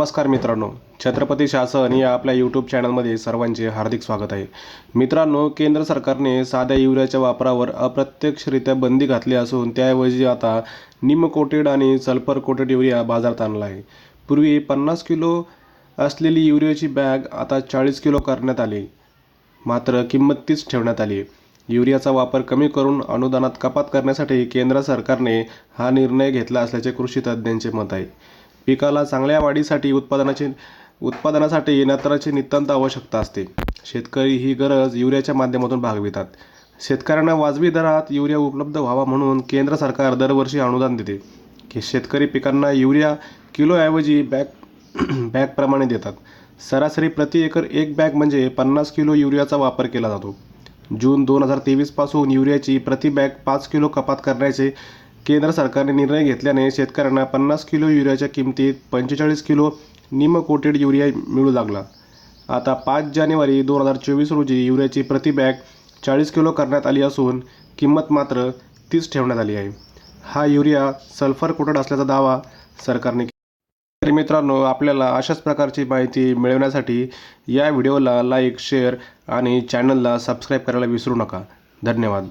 नमस्कार मित्रांनो. छत्रपती शासन या आपल्या यूट्यूब चॅनलमध्ये सर्वांचे हार्दिक स्वागत आहे. मित्रांनो केंद्र सरकारने साध्या युरियाच्या वापरावर अप्रत्यक्षरित्या बंदी घातली असून त्याऐवजी आता निम कोटेड आणि सल्फर कोटेड युरिया बाजारात आणला आहे. पूर्वी पन्नास किलो असलेली युरियाची बॅग आता चाळीस किलो करण्यात आली. मात्र किंमत तीच ठेवण्यात आली युरियाचा वापर कमी करून अनुदानात कपात करण्यासाठी केंद्र सरकारने हा निर्णय घेतला असल्याचे कृषी तज्ज्ञांचे मत आहे. पिकाला चांगल्या वाढीसाठी उत्पादनाची उत्पादनासाठी नत्राची नितांत आवश्यकता असते. शेतकरी ही गरज युरियाच्या माध्यमातून भागवितात. शेतकऱ्यांना वाजवी दरात युरिया उपलब्ध व्हावा म्हणून केंद्र सरकार दरवर्षी अनुदान देते. की शेतकरी पिकांना युरिया किलोऐवजी बॅग बॅगप्रमाणे देतात. सरासरी प्रति एकर एक बॅग म्हणजे पन्नास किलो युरियाचा वापर केला जातो. जून दोन हजार तेवीसपासून युरियाची प्रति बॅग पाच किलो कपात करण्याचे केंद्र सरकारने निर्णय घेतल्याने शेतकऱ्यांना पन्नास किलो युरियाच्या किमतीत पंचेचाळीस किलो निम कोटेड युरिया मिळू लागला. आता पाच जानेवारी दोन हजार चोवीस रोजी युरियाची प्रति बॅग चाळीस किलो करण्यात आली असून किंमत मात्र तीच ठेवण्यात आली आहे. हा युरिया सल्फर कोटेड असल्याचा दावा सरकारने केला. तर मित्रांनो आपल्याला अशाच प्रकारची माहिती मिळवण्यासाठी या व्हिडिओला लाईक शेअर आणि चॅनलला सबस्क्राईब करायला विसरू नका. धन्यवाद.